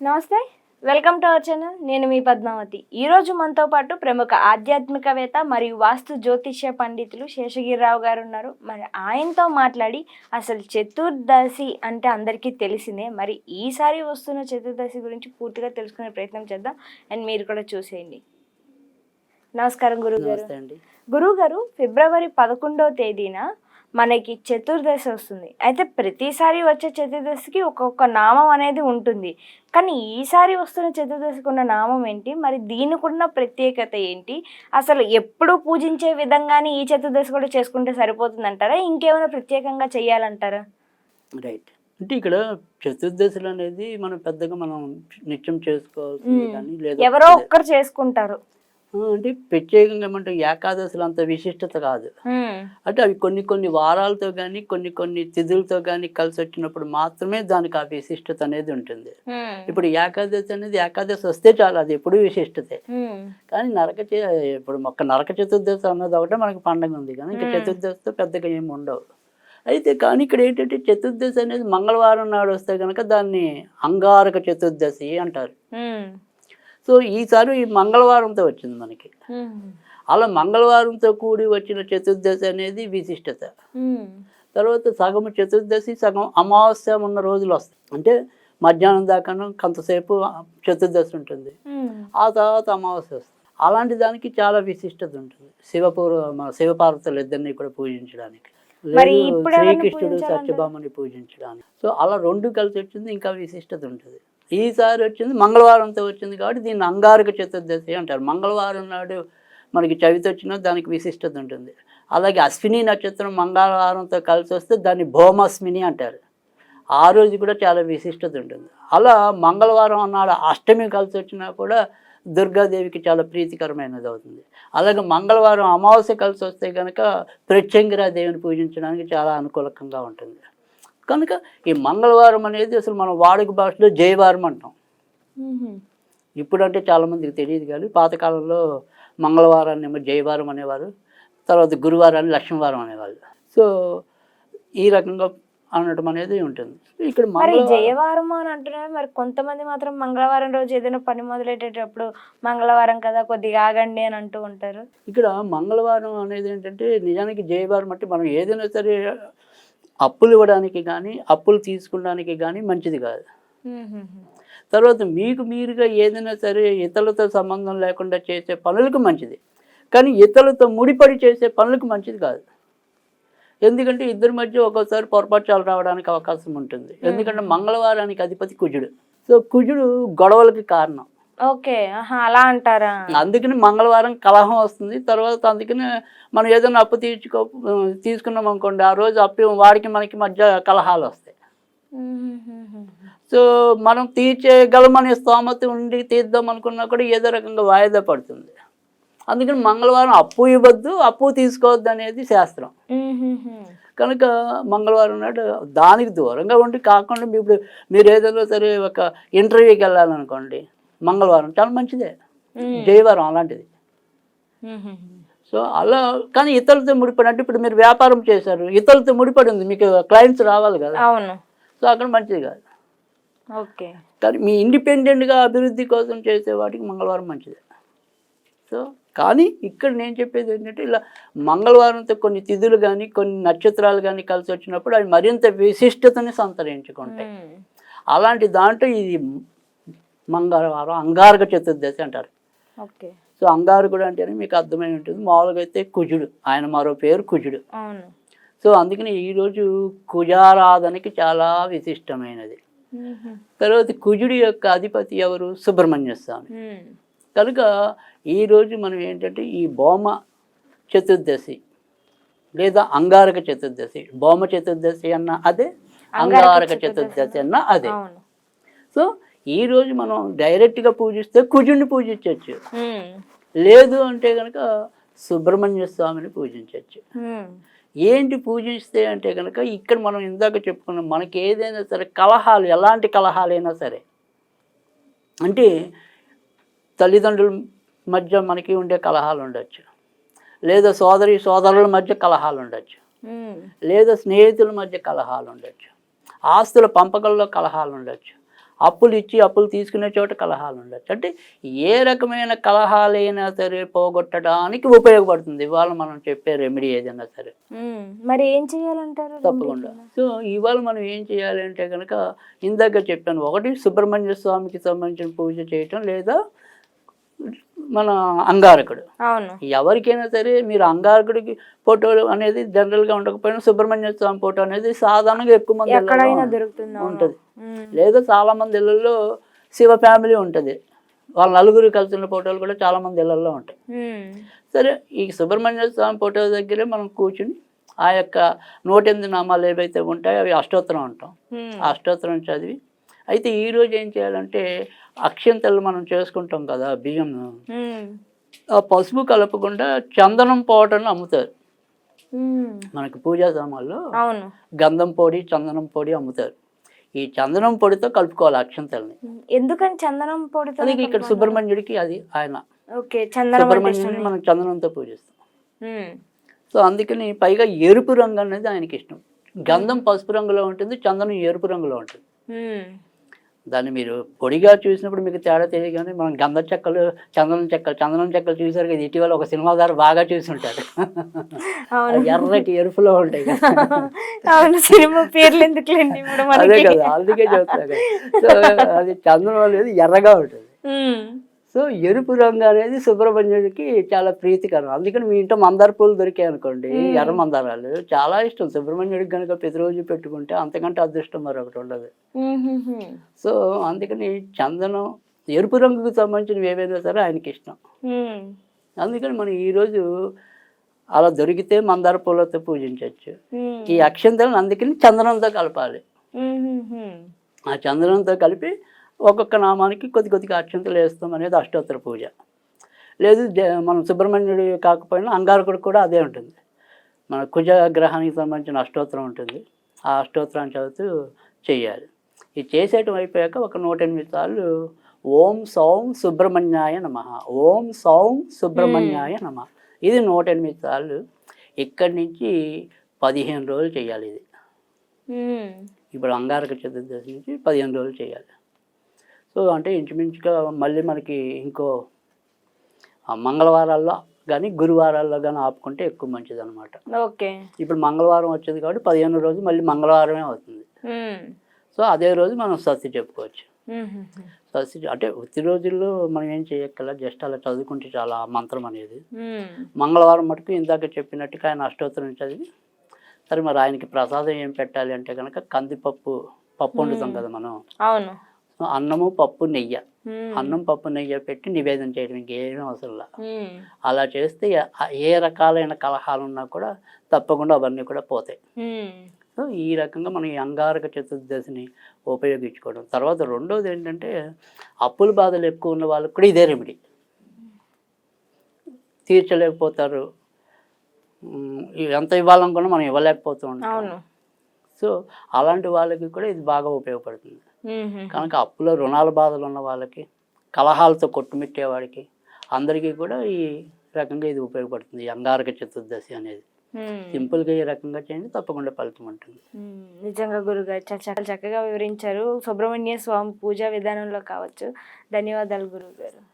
నమస్తే welcome to our channel. నేను మీ పద్మావతి. ఈ రోజు మనతో పాటు ప్రముఖ ఆధ్యాత్మికవేత్త మరియు వాస్తు జ్యోతిష్య పండితులు శేషగిరిరావు గారు ఉన్నారు. మరి ఆయనతో మాట్లాడి అసలు చతుర్దశి అంటే అందరికీ తెలిసిందే. మరి ఈసారి వస్తున్న చతుర్దశి గురించి పూర్తిగా తెలుసుకునే ప్రయత్నం చేద్దాం. అండ్ మీరు కూడా చూసేయండి. నమస్కారం గురువు గారు గురువు గారు ఫిబ్రవరి పదకొండవ తేదీన మనకి చతుర్దశి వస్తుంది. అయితే ప్రతిసారి వచ్చే చతుర్దశికి ఒక్కొక్క నామం అనేది ఉంటుంది. కానీ ఈసారి వస్తున్న చతుర్దశికి ఉన్న నామం ఏంటి? మరి దీనికి ఉన్న ప్రత్యేకత ఏంటి? అసలు ఎప్పుడు పూజించే విధంగానే ఈ చతుర్దశి కూడా చేసుకుంటే సరిపోతుంది అంటారా ఇంకేమైనా ప్రత్యేకంగా చేయాలంటారా రైట్. అంటే ఇక్కడ చతుర్దశులు అనేది మనం పెద్దగా మనం నిత్యం చేసుకోవాల్సింది మ్మ్. కానీ లేదా ఎవరో ఒక్కరు చేసుకుంటారు. అంటే ప్రత్యేకంగా ఏమంటే ఏకాదశులు అంత విశిష్టత కాదు. అంటే అవి కొన్ని కొన్ని వారాలతో కానీ కొన్ని కొన్ని తిథులతో కానీ కలిసి వచ్చినప్పుడు మాత్రమే దానికి ఆ విశిష్టత అనేది ఉంటుంది. ఇప్పుడు ఏకాదశి అనేది ఏకాదశి వస్తే చాలు అది ఎప్పుడు విశిష్టతే. కానీ నరక ఇప్పుడు ఒక నరక చతుర్దశి అన్నది ఒకటే మనకి పండగ ఉంది కానీ ఇంకా. చతుర్దశితో పెద్దగా ఏమి ఉండవు. అయితే కానీ ఇక్కడ ఏంటంటే చతుర్దశి అనేది మంగళవారం నాడు వస్తే కనుక దాన్ని అంగారక చతుర్దశి అంటారు. సో ఈసారి ఈ మంగళవారంతో వచ్చింది మనకి. అలా మంగళవారంతో కూడి వచ్చిన చతుర్దశి అనేది విశిష్టత. తర్వాత సగం చతుర్దశి సగం అమావాస్య ఉన్న రోజులు వస్తాయి. అంటే మధ్యాహ్నం దాకా కొంతసేపు చతుర్దశి ఉంటుంది. ఆ తర్వాత అమావాస్య వస్తుంది. అలాంటి దానికి చాలా విశిష్టత ఉంటుంది. శివపూర్వ శివపార్వతులు ఇద్దరిని కూడా పూజించడానికి. శ్రీకృష్ణుడు? సత్యభామని పూజించడానికి. సో అలా రెండు కలిసి వచ్చింది ఇంకా విశిష్టత ఉంటుంది. ఈసారి వచ్చింది మంగళవారంతో వచ్చింది కాబట్టి దీన్ని అంగారక చతుర్దశి అంటారు. మంగళవారం నాడు మనకి చవితి వచ్చినా దానికి విశిష్టత ఉంటుంది. అలాగే అశ్విని నక్షత్రం మంగళవారంతో కలిసి వస్తే దాన్ని భౌమస్మిని అంటారు. ఆ రోజు కూడా చాలా విశిష్టత ఉంటుంది. అలా మంగళవారం నాడు అష్టమి కలిసి వచ్చినా కూడా దుర్గాదేవికి చాలా ప్రీతికరమైనది అవుతుంది. అలాగే మంగళవారం అమావాస్య కలిసి వస్తే కనుక ప్రత్యంగిరాదేవిని పూజించడానికి చాలా అనుకూలకంగా ఉంటుంది. కనుక ఈ మంగళవారం అనేది అసలు మన వాడుక భాషలో జయవారం అంటాం. ఇప్పుడంటే చాలామందికి తెలియదు కానీ పాతకాలంలో మంగళవారాన్ని ఏమో జయవారం అనేవారు తర్వాత గురువారాన్ని లక్ష్మీవారం అనేవాళ్ళు. సో ఈ రకంగా అనడం అనేది ఉంటుంది. ఇక్కడ మరి జయవారం అని అంటున్నారు మరి కొంతమంది మాత్రం మంగళవారం రోజు ఏదైనా పని మొదలెట్టేటప్పుడు మంగళవారం కదా కొద్దిగా ఆగండి అని అంటూ ఉంటారు? ఇక్కడ మంగళవారం అనేది ఏంటంటే నిజానికి జయవారం అంటే మనం ఏదైనా సరే అప్పులు ఇవ్వడానికి కానీ అప్పులు తీసుకోవడానికి కానీ మంచిది కాదు. తర్వాత మీకు మీరుగా ఏదైనా సరే ఇతరులతో సంబంధం లేకుండా చేసే పనులకు మంచిది. కానీ ఇతరులతో ముడిపడి చేసే పనులకు మంచిది కాదు. ఎందుకంటే ఇద్దరి మధ్య ఒక్కోసారి పొరపక్షాలు రావడానికి అవకాశం ఉంటుంది. ఎందుకంటే మంగళవారానికి అధిపతి కుజుడు. సో కుజుడు గొడవలకి కారణం. ఓకే అలా అంటారా? అందుకని మంగళవారం కలహం వస్తుంది. తర్వాత అందుకని మనం ఏదైనా అప్పు తీర్చుకో తీసుకున్నాం అనుకోండి ఆ రోజు అప్పు వాడికి మనకి మధ్య కలహాలు వస్తాయి. సో మనం తీర్చేయగలమనే స్తోమత ఉండి తీద్దాం అనుకున్నా కూడా ఏదో రకంగా వాయిదా పడుతుంది. అందుకని మంగళవారం అప్పు ఇవ్వద్దు అప్పు తీసుకోవద్దు అనేది శాస్త్రం. కనుక మంగళవారం నాడు దానికి దూరంగా ఉండి కాకుండా ఇప్పుడు మీరు ఏదైనా సరే ఒక ఇంటర్వ్యూకి వెళ్ళాలనుకోండి మంగళవారం. చాలా మంచిదే. జయవారం అలాంటిది. సో అలా కానీ ఇతరులతో ముడిపడి అంటే ఇప్పుడు మీరు వ్యాపారం చేశారు. ఇతరులతో ముడిపడి ఉంది మీకు క్లయింట్స్ రావాలి కదా. అవును. సో అక్కడ మంచిది కాదు. ఓకే. కానీ మీ ఇండిపెండెంట్గా అభివృద్ధి కోసం చేసే వాటికి మంగళవారం మంచిదే. సో కానీ ఇక్కడ నేను చెప్పేది ఏంటంటే ఇలా మంగళవారంతో కొన్ని తిథులు కానీ కొన్ని నక్షత్రాలు కానీ కలిసి వచ్చినప్పుడు అవి మరింత విశిష్టతని సంతరించుకుంటాయి. అలాంటి దాంట్లో ఇది మంగళవారం అంగారక చతుర్దశి అంటారు. ఓకే. సో అంగారకుడు అంటేనే మీకు అర్థమై ఉంటుంది. మామూలుగా అయితే కుజుడు ఆయన మరో పేరు కుజుడు. సో అందుకని ఈరోజు కుజారాధనకి చాలా విశిష్టమైనది. తర్వాత కుజుడి యొక్క అధిపతి ఎవరు? సుబ్రహ్మణ్య స్వామి. కనుక ఈరోజు మనం ఏంటంటే ఈ భౌమ చతుర్దశి లేదా అంగారక చతుర్దశి భౌమ చతుర్దశి అన్న అదే అంగారక చతుర్దశి అన్న అదే. సో ఈ రోజు మనం డైరెక్ట్గా పూజిస్తే కుజుడిని పూజించవచ్చు లేదు అంటే కనుక సుబ్రహ్మణ్య స్వామిని పూజించవచ్చు ఏంటి పూజిస్తే అంటే కనుక ఇక్కడ మనం ఇందాక చెప్పుకున్నాం మనకి ఏదైనా సరే కలహాలు ఎలాంటి కలహాలైనా సరే. అంటే తల్లిదండ్రుల మధ్య మనకి ఉండే కలహాలు ఉండొచ్చు. లేదా సోదరి సోదరుల మధ్య కలహాలు ఉండొచ్చు. లేదా స్నేహితుల మధ్య కలహాలు ఉండొచ్చు. ఆస్తుల పంపకంలో కలహాలు ఉండొచ్చు. అప్పులు ఇచ్చి అప్పులు తీసుకునే చోట కలహాలు ఉండొచ్చు. అంటే ఏ రకమైన కలహాలైనా సరే పోగొట్టడానికి ఉపయోగపడుతుంది. ఇవాళ మనం చెప్పే రెమెడీ ఏదైనా సరే. మరి ఏం చేయాలంటారు తప్పకుండా. సో ఇవాళ మనం ఏం చేయాలి అంటే కనుక ఇందాక చెప్పాను ఒకటి సుబ్రహ్మణ్య స్వామికి సంబంధించిన పూజ చేయటం లేదా మన అంగారకుడు. అవును. ఎవరికైనా సరే మీరు అంగారకుడికి ఫోటో అనేది జనరల్గా ఉండకపోయినా సుబ్రహ్మణ్య స్వామి ఫోటో అనేది సాధారణంగా ఎక్కువ మంది. ఉంటుంది. లేదా చాలా మంది ఇళ్ళల్లో శివ ఫ్యామిలీ ఉంటుంది. వాళ్ళ నలుగురు కలిసిన ఫోటోలు కూడా చాలా మంది ఇళ్ళల్లో ఉంటాయి. సరే ఈ సుబ్రహ్మణ్య స్వామి ఫోటో దగ్గరే మనం కూర్చుని ఆ యొక్క నూట ఎనిమిది నామాలు ఏవైతే ఉంటాయో అవి అష్టోత్తరం అంటాం. ఆ అష్టోత్తరం చదివి అయితే ఈ రోజు ఏం చేయాలంటే అక్షంతలు మనం చేసుకుంటాం కదా బియ్యం. ఆ పసుపు కలపకుండా చందనం పౌడర్ని అమ్ముతారు. మనకి పూజా సామాన్లో అవును. గంధం పొడి చందనం పొడి అమ్ముతారు. ఈ చందనం పొడితో కలుపుకోవాలి అక్షంతల్ని ఎందుకని చందనం పొడితో ఇక్కడ సుబ్రహ్మణ్యుడికి అది ఆయన. సుబ్రహ్మణ్యుడిని మనం చందనంతో పూజిస్తాం. సో అందుకని పైగా ఎరుపు రంగు అనేది ఆయనకి ఇష్టం. గంధం పసుపు రంగులో ఉంటుంది చందనం ఎరుపు రంగులో ఉంటుంది. దాన్ని మీరు పొడిగా చూసినప్పుడు మీకు తేడా తెలియగానే మనం గంధ చెక్కలు చందనం చెక్కలు చందనం చెక్కలు చూసారు కదా ఇటీవల ఒక సినిమా ద్వారా బాగా చూసి ఉంటారు ఎర్రటి ఎరుపులో ఉంటాయి అవును సినిమా పేర్లు ఎందుకులేండి ఇప్పుడు అదే కదా అందుకే చెప్తా కదా. సో అది చందనం అనేది ఎర్రగా ఉంటుంది. సో ఎరుపు రంగు అనేది సుబ్రహ్మణ్యుడికి చాలా ప్రీతికరం. అందుకని మీ ఇంట్లో మందార పూలు దొరికాయి అనుకోండి ఎర్ర మందారాలు చాలా ఇష్టం. సుబ్రహ్మణ్యుడికి కనుక ప్రతిరోజు పెట్టుకుంటే అంతకంటే అదృష్టం మరొకటి ఉండదు. సో అందుకని చందనం ఎరుపు రంగుకు సంబంధించినవి ఏవైనా సరే ఆయనకి ఇష్టం. అందుకని మనం ఈరోజు అలా దొరికితే మందార పూలతో పూజించవచ్చు ఈ అక్షంతలను అందుకని చందనంతో కలపాలి. ఆ చందనంతో కలిపి ఒక్కొక్క నామానికి కొద్ది కొద్దిగా అక్షంతలు వేస్తాం అనేది అష్టోత్తర పూజ. లేదు మనం సుబ్రహ్మణ్యుడు కాకపోయినా అంగారకుడు కూడా అదే ఉంటుంది. మన కుజ గ్రహానికి సంబంధించిన అష్టోత్తరం ఉంటుంది. ఆ అష్టోత్తరాన్ని చదువుతూ చేయాలి ఇది చేసేయటం అయిపోయాక ఒక నూట ఎనిమిది సార్లు ఓం సౌం సుబ్రహ్మణ్యాయ నమ. ఓం సౌం సుబ్రహ్మణ్యాయ నమ. ఇది నూట ఎనిమిది సార్లు ఇక్కడి నుంచి పదిహేను రోజులు చేయాలి ఇది. ఇప్పుడు అంగారక చతుర్దశి నుంచి పదిహేను రోజులు చేయాలి సో అంటే ఇంచుమించుగా మళ్ళీ మనకి ఇంకో మంగళవారాల్లో కానీ గురువారాల్లో కానీ ఆపుకుంటే ఎక్కువ మంచిది అనమాట ఓకే. ఇప్పుడు మంగళవారం వచ్చేది కాబట్టి పదిహేను రోజు మళ్ళీ మంగళవారమే అవుతుంది. సో అదే రోజు మనం స్వస్తి చెప్పుకోవచ్చు. చె- అంటే ఉత్తి రోజుల్లో మనం ఏం చేయక్కల జస్ట్ అలా చదువుకుంటే చాలా మంత్రం అనేది. మంగళవారం మటుకు ఇందాక చెప్పినట్టుగా ఆయన అష్టోత్తరం చదివి సరే మరి ఆయనకి ప్రసాదం ఏం పెట్టాలి అంటే కనుక కందిపప్పు పప్పు వండుతాం కదా మనం. అవును. అన్నము పప్పు నెయ్యి. అన్నం పప్పు నెయ్యి పెట్టి నివేదన చేయడం ఇంకేమీ అవసరం లే ఉమ్, అలా చేస్తే ఏ- రకాలైన కలహాలు ఉన్నా కూడా తప్పకుండా అవన్నీ కూడా పోతాయి. సో ఈ రకంగా మనం ఈ అంగారక చతుర్దశిని ఉపయోగించుకోవడం. తర్వాత రెండోది ఏంటంటే అప్పుల బాధలు ఎక్కువ ఉన్న వాళ్ళకి కూడా ఇదే రెమెడీ తీర్చలేకపోతారు. ఎంత ఇవ్వాలనుకున్నా మనం ఇవ్వలేకపోతూ ఉంటాం. సో అలాంటి వాళ్ళకి కూడా ఇది బాగా ఉపయోగపడుతుంది. కనుక అప్పులో రుణాల బాధలు ఉన్న వాళ్ళకి కలహాలతో కొట్టుమిట్టేవాడికి అందరికీ కూడా ఈ రకంగా ఇది ఉపయోగపడుతుంది. అంగారక చతుర్దశి అనేది. సింపుల్గా ఈ రకంగా చేయండి తప్పకుండా ఫలితం ఉంటుంది. నిజంగా గురుగారు చాలా చక్క- చక్కగా వివరించారు. సుబ్రహ్మణ్య స్వామి పూజా విధానంలో కావచ్చు. ధన్యవాదాలు గురుగారు.